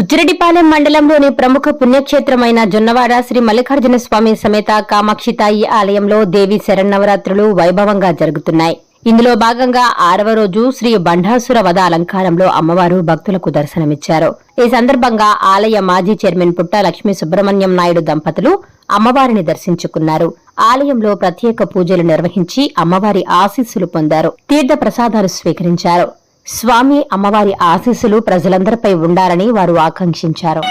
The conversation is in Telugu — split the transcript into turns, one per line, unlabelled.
బుచ్చిరెడ్డిపాలెం మండలంలోని ప్రముఖ పుణ్యక్షేత్రమైన జొన్నవాడ శ్రీ మల్లికార్జున స్వామి సమేత కామాక్షితాయి ఆలయంలో దేవి శరన్నవరాత్రులు వైభవంగా జరుగుతున్నాయి. ఇందులో భాగంగా ఆరవ రోజు శ్రీ బండాసుర వద అలంకారంలో అమ్మవారు భక్తులకు దర్శనమిచ్చారు. ఈ సందర్భంగా ఆలయ మాజీ చైర్మన్ పుట్ట లక్ష్మీ సుబ్రహ్మణ్యం నాయుడు దంపతులు అమ్మవారిని దర్శించుకున్నారు. ఆలయంలో ప్రత్యేక పూజలు నిర్వహించి అమ్మవారి ఆశీస్సులు పొందారు. తీర్థ ప్రసాదాలు స్వీకరించారు. స్వామి అమ్మవారి ఆశీస్సులు ప్రజలందరిపై ఉండాలని వారు ఆకాంక్షించారు.